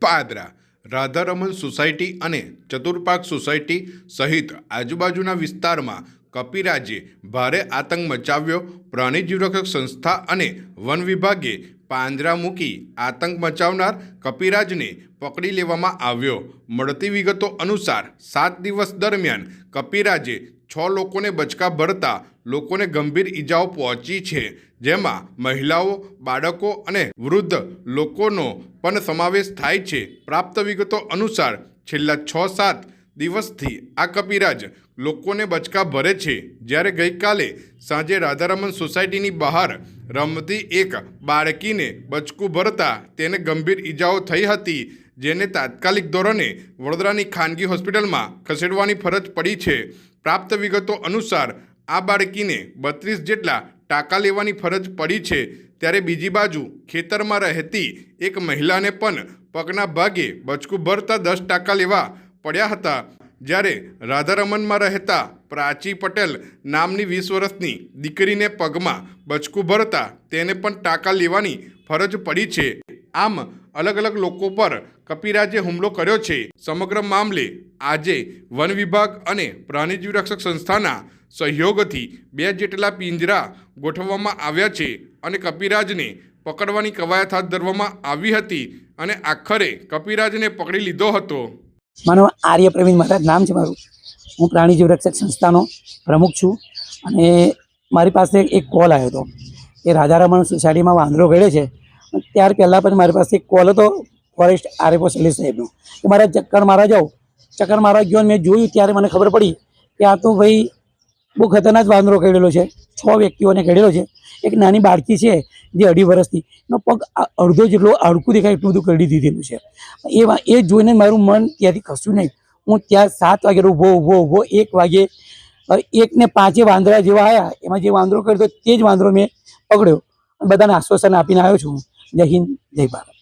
Padra, Radharaman society અને ચતુર્પાક society સહિત આજુબાજુના વિસ્તારમાં કપિરાજે ભારે આતંક મચાવ્યો. પ્રાણી જીવરક્ષક સંસ્થા અને વન વિભાગે પાંજરા મૂકી આતંક મચાવનાર કપિરાજને પકડી લેવામાં આવ્યો. મળતી વિગતો અનુસાર સાત દિવસ દરમિયાન કપિરાજે છ લોકોને બચકા ભરતા લોકોને ગંભીર ઈજાઓ પહોંચી છે. જેમાં મહિલાઓ, બાળકો અને વૃદ્ધ લોકોનો પણ સમાવેશ થાય છે. પ્રાપ્ત વિગતો અનુસાર છેલ્લા છ સાત દિવસથી આ કપિરાજ લોકોને બચકા ભરે છે. જ્યારે ગઈકાલે સાંજે રાધારમણ સોસાયટીની બહાર રમતી એક બાળકીને બચકું ભરતા તેને ગંભીર ઈજાઓ થઈ હતી, જેને તાત્કાલિક ધોરણે વડોદરાની ખાનગી હોસ્પિટલમાં ખસેડવાની ફરજ પડી છે. પ્રાપ્ત વિગતો અનુસાર આ બાળકીને બત્રીસ જેટલા ટાંકા લેવાની ફરજ પડી છે. ત્યારે બીજી બાજુ ખેતરમાં રહેતી એક મહિલાને પણ પગના ભાગે બચકું ભરતા દસ ટાંકા લેવા પડ્યા હતા. જ્યારે રાધારમનમાં રહેતા પ્રાચી પટેલ નામની વીસ વર્ષની દીકરીને પગમાં બચકું ભરતા તેને પણ ટાંકા લેવાની ફરજ પડી છે. આમ અલગ અલગ લોકો પર કપિરાજે હુમલો કર્યો છે. સમગ્ર મામલે આજે વન વિભાગ અને પ્રાણીજીવ રક્ષક સંસ્થાના સહયોગથી બે જેટલા પિંજરા ગોઠવવામાં આવ્યા છે અને કપિરાજને પકડવાની કવાયત હાથ ધરવામાં આવી હતી અને આખરે કપિરાજને પકડી લીધો હતો. મારું આર્ય પ્રવીણ મહારાજ નામ છે મારું. હું પ્રાણી જીવ રક્ષક સંસ્થાનો પ્રમુખ છું અને મારી પાસે એક કોલ આવ્યો હતો. એ રાધારમણ સોસાયટીમાં વાંદરો ગયો છે. ત્યાર પહેલાં પણ મારી પાસે એક કોલ હતો. ફોરેસ્ટ આરએફઓ શૈલેષ સાહેબનું. કે મારે ચક્કર મારા જાઉં ચક્કર મારા ગયો મેં જોયું ત્યારે મને ખબર પડી કે આ તો ભાઈ બહુ ખતરનાક વાંદરો કરેલો છે. છ વ્યક્તિઓને કરેલો છે. એક નાની બાળકી છે જે અઢી વર્ષથી એનો પગ અડધો જેટલો અડકું દેખાય એટલું બધું કરડી દીધેલું છે. એ એ જોઈને મારું મન ત્યાંથી ખસું નહીં. હું ત્યાં સાત વાગે ઊભો ઊભો ઊભો એક વાગે એકને પાંચે વાંદરા જેવા આવ્યા એમાં જે વાંદરો કર્યો તે જ વાંદરો મેં પકડ્યો. બધાને આશ્વાસન આપીને આવ્યો છું. જય હિન્દ, જય ભારત.